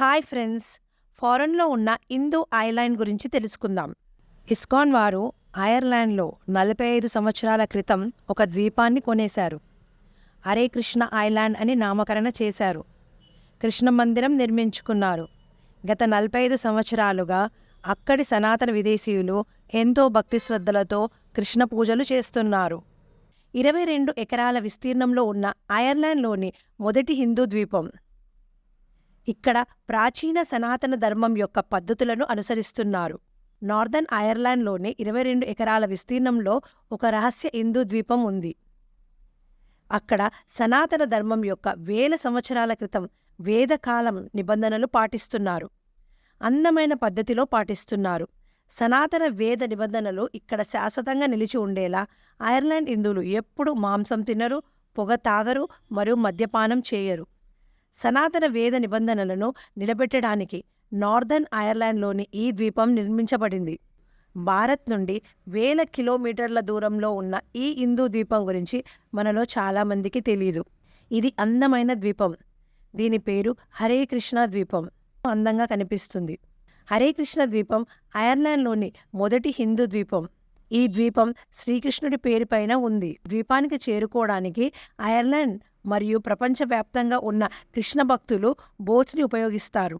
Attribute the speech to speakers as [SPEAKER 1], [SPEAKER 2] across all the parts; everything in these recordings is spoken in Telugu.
[SPEAKER 1] Hi friends. ఫారెన్లో ఉన్న ఇందు ఐలాండ్ గురించి తెలుసుకుందాం. ఇస్కాన్ వారు ఐర్లాండ్లో నలభై ఐదు సంవత్సరాల క్రితం ఒక ద్వీపాన్ని కొనేశారు. హరే కృష్ణ ఐలాండ్ అని నామకరణ చేశారు. కృష్ణ మందిరం నిర్మించుకున్నారు. గత నలభై ఐదు సంవత్సరాలుగా అక్కడి సనాతన విదేశీయులు ఎంతో భక్తి శ్రద్ధలతో కృష్ణ పూజలు చేస్తున్నారు. ఇరవై రెండు ఎకరాల విస్తీర్ణంలో ఉన్న ఐర్లాండ్లోని మొదటి హిందూ ద్వీపం. ఇక్కడ ప్రాచీన సనాతన ధర్మం యొక్క పద్ధతులను అనుసరిస్తున్నారు. నార్దర్న్ ఐర్లాండ్లోని ఇరవై రెండు ఎకరాల విస్తీర్ణంలో ఒక రహస్య హిందూ ద్వీపం ఉంది. అక్కడ సనాతన ధర్మం యొక్క వేల సంవత్సరాల క్రితం వేదకాలం నిబంధనలు పాటిస్తున్నారు. అందమైన పద్ధతిలో పాటిస్తున్నారు. సనాతన వేద నిబంధనలు ఇక్కడ శాశ్వతంగా నిలిచి ఉండేలా ఐర్లాండ్ హిందువులు ఎప్పుడు మాంసం తినరు పొగ తాగరు మరియు మద్యపానం చేయరు. సనాతన వేద నిబంధనలను నిలబెట్టడానికి నార్దర్న్ ఐర్లాండ్లోని ఈ ద్వీపం నిర్మించబడింది. భారత్ నుండి వేల కిలోమీటర్ల దూరంలో ఉన్న ఈ హిందూ ద్వీపం గురించి మనలో చాలామందికి తెలియదు ఇది అందమైన ద్వీపం. దీని పేరు హరే కృష్ణ ద్వీపం. అందంగా కనిపిస్తుంది. హరే కృష్ణ ద్వీపం ఐర్లాండ్లోని మొదటి హిందూ ద్వీపం. ఈ ద్వీపం శ్రీకృష్ణుడి పేరుపైన ఉంది. ద్వీపానికి చేరుకోవడానికి ఐర్లాండ్ మరియు ప్రపంచవ్యాప్తంగా ఉన్న కృష్ణ భక్తులు బోట్స్ని ఉపయోగిస్తారు.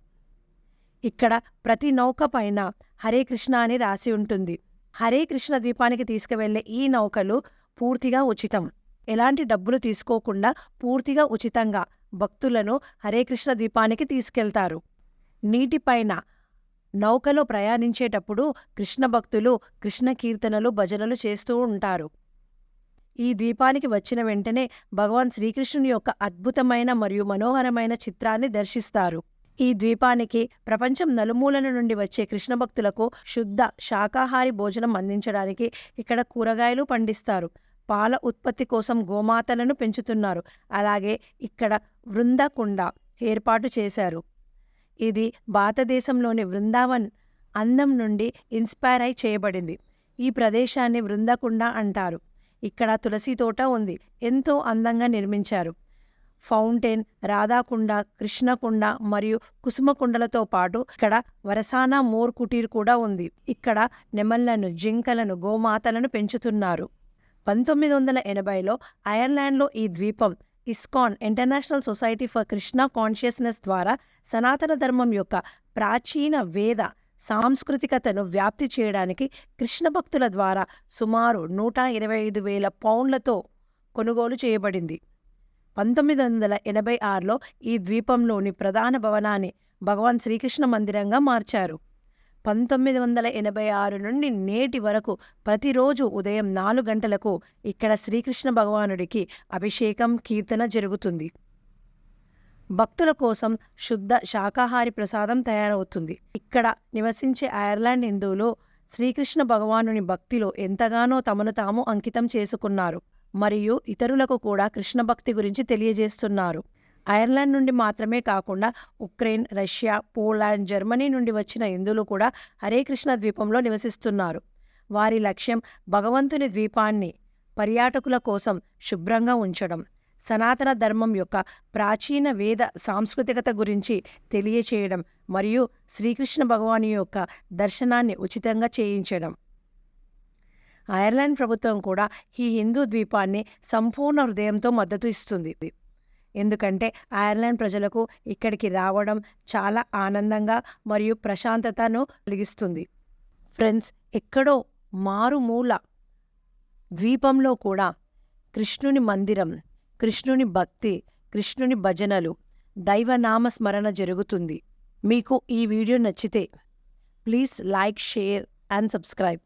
[SPEAKER 1] ఇక్కడ ప్రతి నౌక పైన హరే కృష్ణ అని రాసి ఉంటుంది. హరే కృష్ణ ద్వీపానికి తీసుకువెళ్ళే ఈ నౌకలు పూర్తిగా ఉచితం. ఎలాంటి డబ్బులు తీసుకోకుండా పూర్తిగా ఉచితంగా భక్తులను హరే కృష్ణ ద్వీపానికి తీసుకెళ్తారు. నీటిపైన నౌకలో ప్రయాణించేటప్పుడు కృష్ణ భక్తులు కృష్ణ కీర్తనలు భజనలు చేస్తూ ఉంటారు. ఈ ద్వీపానికి వచ్చిన వెంటనే భగవాన్ శ్రీకృష్ణుని యొక్క అద్భుతమైన మరియు మనోహరమైన చిత్రాన్ని దర్శిస్తారు. ఈ ద్వీపానికి ప్రపంచం నలుమూలల నుండి వచ్చే కృష్ణ భక్తులకు శుద్ధ శాకాహారి భోజనం అందించడానికి ఇక్కడ కూరగాయలు పండిస్తారు. పాల ఉత్పత్తి కోసం గోమాతలను పెంచుతున్నారు. అలాగే ఇక్కడ వృందకుండ ఏర్పాటు చేశారు. ఇది భారతదేశంలోని వృందావన్ అందం నుండి ఇన్స్పైర్ అయి చేయబడింది. ఈ ప్రదేశాన్ని వృందకుండ అంటారు. ఇక్కడ తులసి తోట ఉంది. ఎంతో అందంగా నిర్మించారు. ఫౌంటైన్ రాధాకుండ కృష్ణకుండ మరియు కుసుమకుండలతో పాటు ఇక్కడ వరసానా మోర్ కుటీర్ కూడా ఉంది. ఇక్కడ నెమళ్ళను జింకలను గోమాతలను పెంచుతున్నారు. పంతొమ్మిది వందల ఎనభైలో ఐర్లాండ్లో ఈ ద్వీపం ISKCON International Society for Krishna Consciousness ద్వారా సనాతన ధర్మం యొక్క ప్రాచీన వేద సాంస్కృతికతను వ్యాప్తి చేయడానికి కృష్ణ భక్తుల ద్వారా సుమారు నూట ఇరవై ఐదు వేల పౌండ్లతో కొనుగోలు చేయబడింది. పంతొమ్మిది వందల ఎనభై ఆరులో ఈ ద్వీపంలోని ప్రధాన భవనాన్ని భగవాన్ శ్రీకృష్ణ మందిరంగా మార్చారు. పంతొమ్మిది వందల ఎనభై ఆరు నుండి నేటి వరకు ప్రతిరోజు ఉదయం నాలుగు గంటలకు ఇక్కడ శ్రీకృష్ణ భగవానుడికి అభిషేకం కీర్తన జరుగుతుంది. భక్తుల కోసం శుద్ధ శాకాహారి ప్రసాదం తయారవుతుంది. ఇక్కడ నివసించే ఐర్లాండ్ హిందువులు శ్రీకృష్ణ భగవానుని భక్తిలో ఎంతగానో తమను తాము అంకితం చేసుకున్నారు. మరియు ఇతరులకు కూడా కృష్ణ భక్తి గురించి తెలియజేస్తున్నారు. ఐర్లాండ్ నుండి మాత్రమే కాకుండా ఉక్రెయిన్ రష్యా పోలాండ్ జర్మనీ నుండి వచ్చిన హిందువులు కూడా హరే కృష్ణ ద్వీపంలో నివసిస్తున్నారు. వారి లక్ష్యం భగవంతుని ద్వీపాన్ని పర్యాటకుల కోసం శుభ్రంగా ఉంచడం. సనాతన ధర్మం యొక్క ప్రాచీన వేద సాంస్కృతికత గురించి తెలియచేయడం మరియు శ్రీకృష్ణ భగవాను యొక్క దర్శనాన్ని ఉచితంగా చేయించడం. ఐర్లాండ్ ప్రభుత్వం కూడా ఈ హిందూ ద్వీపాన్ని సంపూర్ణ హృదయంతో మద్దతు ఇస్తుంది. ఎందుకంటే ఐర్లాండ్ ప్రజలకు ఇక్కడికి రావడం చాలా ఆనందంగా మరియు ప్రశాంతతను కలిగిస్తుంది. ఫ్రెండ్స్ ఎక్కడో మారుమూల ద్వీపంలో కూడా కృష్ణుని మందిరం కృష్ణుని భక్తి కృష్ణుని భజనలు దైవనామ స్మరణ జరుగుతుంది. మీకు ఈ వీడియో నచ్చితే please like share and subscribe.